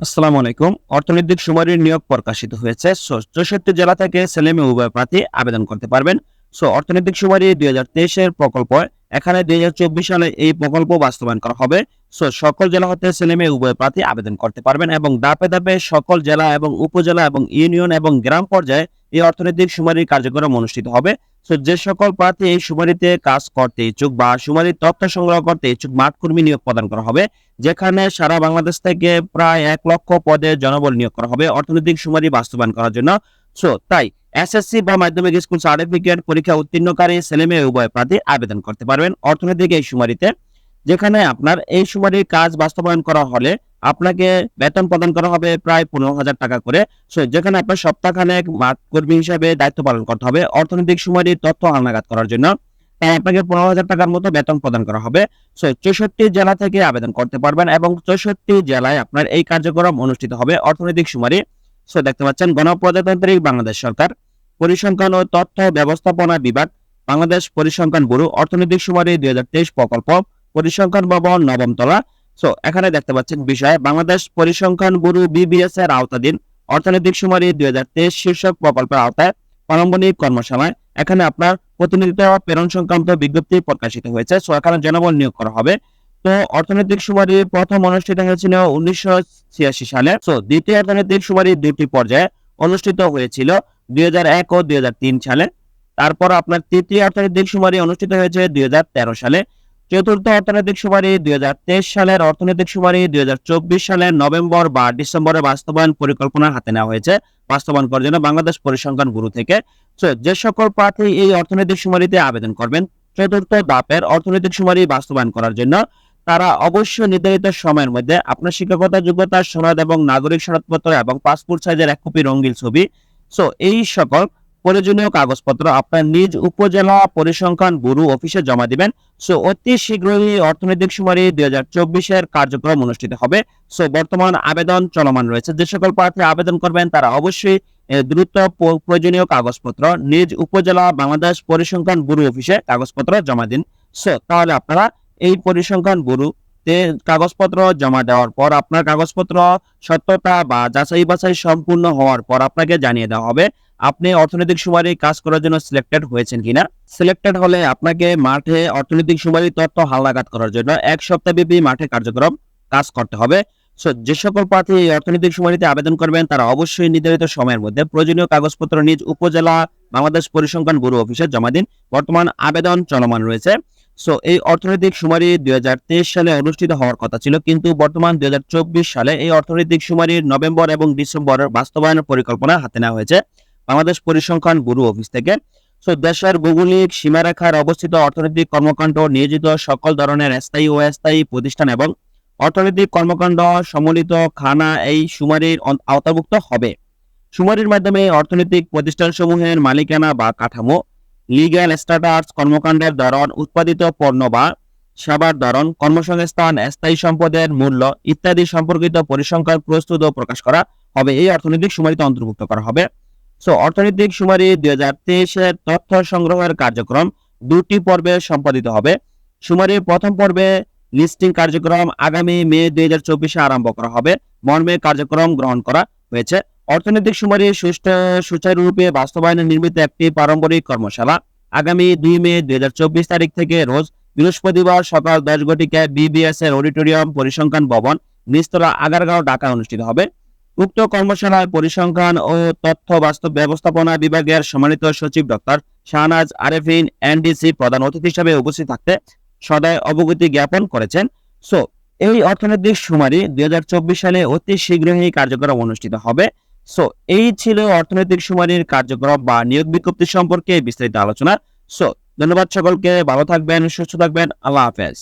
আসসালামু আলাইকুম। অর্থনৈতিক সুমারির নিয়োগ প্রকাশিত হয়েছে। সো, চৌষট্টি জেলা থেকে সেলেমে উভয় প্রার্থী আবেদন করতে পারবেন। সো, অর্থনৈতিক সুমারি দুই হাজার তেইশের প্রকল্প, এখানে দুই হাজার চব্বিশ সালে এই প্রকল্প বাস্তবায়ন করা হবে। সো, সকল জেলা হতে সেলেমে উভয় প্রার্থী আবেদন করতে পারবেন এবং ধাপে ধাপে সকল জেলা এবং উপজেলা এবং ইউনিয়ন এবং গ্রাম পর্যায়ে এই অর্থনৈতিক সুমারির কার্যক্রম অনুষ্ঠিত হবে। সো যে সকল প্রার্থী এই সুমারিতে কাজ করতে ইচ্ছুক বা সুমারির তথ্য সংগ্রহ করতে ইচ্ছুক মাঠ কর্মী নিয়োগ প্রদান করা হবে, যেখানে সারা বাংলাদেশ থেকে প্রায় এক লক্ষ পদে জনবল নিয়োগ করা হবে অর্থনৈতিক সুমারি বাস্তবায়ন করার জন্য। সো তাই এসএসসি বা মাধ্যমিক স্কুল সার্টিফিকেট পরীক্ষা উত্তীর্ণকারী ছেলে মেয়ে উভয় প্রার্থী আবেদন করতে পারবেন অর্থনৈতিক এই সুমারিতে, যেখানে আপনার এই সুমারির কাজ বাস্তবায়ন করা হলে আপনাকে বেতন প্রদান করা হবে প্রায় পনেরো হাজার টাকা করে। যেখানে আপনার সপ্তাহখানেক মাঠ কর্মী হিসাবে দায়িত্ব পালন করতে হবে অর্থনৈতিক সুমারির তথ্য হালনাগাদ করার জন্য। আপনাকে পনেরো হাজার টাকার মতো বেতন প্রদান করা হবে। চৌষট্টি জেলা থেকে আবেদন করতে পারবেন এবং চৌষট্টি জেলায় আপনার এই কার্যক্রম অনুষ্ঠিত হবে অর্থনৈতিক সুমারি সো দেখতে পাচ্ছেন গণপ্রজাতান্ত্রিক বাংলাদেশ সরকার, পরিসংখ্যান ও তথ্য ব্যবস্থাপনা বিভাগ, বাংলাদেশ পরিসংখ্যান ব্যুরো, অর্থনৈতিক সুমারি দুই হাজার তেইশ প্রকল্প, পরিসংখ্যান ভবন নবম তলা সো এখানে দেখতে পাচ্ছেন বিষয়, বাংলাদেশ পরিসংখ্যান ব্যুরো বিবিএস এর আওতাধীন অর্থনৈতিক সুমারি দুই হাজার তেইশ শীর্ষক প্রকল্পের আওতায় প্রারম্ভনিক কর্মশালায় এখানে আপনার প্রতিনিধিত্ব প্রেরণ সংক্রান্ত বিজ্ঞপ্তি প্রকাশিত হয়েছে। সো এখানে জনবল নিয়োগ করা হবে। তো, অর্থনৈতিক সুমারি প্রথম অনুষ্ঠিত হয়েছিল উনিশশো ছিয়াশি সালে। তো দ্বিতীয় অর্থনৈতিক সুমারি দুটি পর্যায়ে অনুষ্ঠিত হয়েছিল দুই হাজার এক ও দুই হাজার তিন সালে। তারপর আপনার তৃতীয় অর্থনৈতিক সুমারি অনুষ্ঠিত হয়েছে দুই হাজার তেরো সালে। চতুর্থ অর্থনৈতিক সুমারি দুই সালের অর্থনৈতিক সুমারি দুই সালের নভেম্বর বা ডিসেম্বরে বাস্তবায়ন পরিকল্পনা হাতে নেওয়া হয়েছে। বাস্তবায়ন করার জন্য বাংলাদেশ পরিসংখ্যান গুরু থেকে। যে সকল প্রার্থী এই অর্থনৈতিক সুমারিতে আবেদন করবেন, চতুর্থ ধাপের অর্থনৈতিক সুমারি বাস্তবায়ন করার জন্য তারা অবশ্যই নির্ধারিত সময়ের মধ্যে আপনার শিক্ষকতা, যোগ্যতা, সনদ এবং নাগরিক সনদপত্র এবং পাসপোর্ট সাইজের এক কপি রঙিন ছবি। সো এই সকল প্রয়োজনীয় কাগজপত্র আপনার নিজ উপজেলা পরিসংখ্যান ব্যুরো অফিসে জমা দিবেন। সো, অতি শীঘ্রই অর্থনৈতিক সুমারি দুই হাজার চব্বিশের কার্যক্রম অনুষ্ঠিত হবে। সো, বর্তমান আবেদন চলমান রয়েছে। যে সকল প্রার্থী আবেদন করবেন, তারা অবশ্যই দ্রুত প্রয়োজনীয় কাগজপত্র, নিজ উপজেলা বাংলাদেশ পরিসংখ্যান ব্যুরো অফিসে কাগজপত্র জমা দিন। সো, তাহলে আপনারা এই পরিসংখ্যান ব্যুরোতে কাগজপত্র জমা দেওয়ার পর আপনার কাগজপত্র সত্যতা বা যাচাই বাছাই সম্পূর্ণ হওয়ার পর আপনাকে জানিয়ে দেওয়া হবে। আপনি অর্থনৈতিক সুমারি কাজ করার জন্য সিলেক্টেড হয়েছেন কিনা? সিলেক্টেড হলে আপনাকে মাঠে অর্থনৈতিক সুমারি তথ্য হালনাগাদ করার জন্য এক সপ্তাহব্যাপী মাঠে কার্যক্রম কাজ করতে হবে। যে সকল প্রার্থী অর্থনৈতিক সুমারিতে আবেদন করবেন, তারা অবশ্যই নির্ধারিত সময়ের মধ্যে প্রয়োজনীয় কাগজপত্র নিজ উপজেলা বাংলাদেশ পরিসংখ্যান ব্যুরো অফিসে জমা দিন। বর্তমান আবেদন চলমান রয়েছে। সো এই অর্থনৈতিক সুমারি দুই হাজার তেইশ সালে অনুষ্ঠিত হওয়ার কথা ছিল, কিন্তু বর্তমান দুই হাজার চব্বিশ সালে এই অর্থনৈতিক সুমারির নভেম্বর এবং ডিসেম্বরের বাস্তবায়নের পরিকল্পনা হাতে নেওয়া হয়েছে। বাংলাদেশ পরিসংখ্যান ব্যুরো অফিস থেকে। সো দেশের ভৌগোলিক সীমারেখার অবস্থিত অর্থনৈতিক কর্মকাণ্ড নিয়োজিত সকল ধরনের স্থায়ী ও অস্থায়ী প্রতিষ্ঠান এবং অর্থনৈতিক কর্মকাণ্ড সম্মিলিত খানা এই সুমারির আওতাভুক্ত হবে। সুমারির মাধ্যমে অর্থনৈতিক প্রতিষ্ঠানসমূহের মালিকানা বা কাঠামো লিগ্যাল স্ট্যাটাস কর্মকাণ্ডের ধরন, উৎপাদিত পণ্য বা সেবার ধরন, কর্মসংস্থান, স্থায়ী সম্পদের মূল্য ইত্যাদি সম্পর্কিত পরিসংখ্যান প্রস্তুত ও প্রকাশ করা হবে। এই অর্থনৈতিক সুমারিতে অন্তর্ভুক্ত করা হবে। সো অর্থনৈতিক সুমারি দুই হাজার তেইশের তথ্য সংগ্রহের কার্যক্রম দুটি পর্বে সম্পাদিত হবে। সুমারির প্রথম পর্বে লিস্টিং কার্যক্রম আগামী মে দুই হাজার চব্বিশে আরম্ভ করা হবে। মর্মে কার্যক্রম গ্রহণ করা হয়েছে। অর্থনৈতিক সুমারি সুষ্ঠু, সুচারুরূপে বাস্তবায়নে নির্মিত একটি পারম্পরিক কর্মশালা আগামী দুই মে দুই হাজার চব্বিশ তারিখ থেকে রোজ বৃহস্পতিবার সকাল দশ ঘটিকায় বিবিএস এর অডিটোরিয়াম পরিসংখ্যান ভবন নিস্তলা আগারগাঁও ঢাকা অনুষ্ঠিত হবে। উক্ত কর্মশালায় পরিসংখ্যান ও তথ্য বাস্তব ব্যবস্থাপনা বিভাগের সম্মানিত সচিব ডক্টর শাহনাজ আরেফিন, এনডিসি প্রধান অতিথি হিসেবে উপস্থিত থাকতে সদয় অবগতি জ্ঞাপন করেছেন। সো, এই অর্থনৈতিক সুমারি দুই হাজার চব্বিশ সালে অতি শীঘ্রই কার্যক্রম অনুষ্ঠিত হবে। সো, এই ছিল অর্থনৈতিক সুমারির কার্যক্রম বা নিয়োগ বিজ্ঞপ্তি সম্পর্কে বিস্তারিত আলোচনা। সো, ধন্যবাদ সকলকে, ভালো থাকবেন, সুস্থ থাকবেন, আল্লাহ হাফেজ।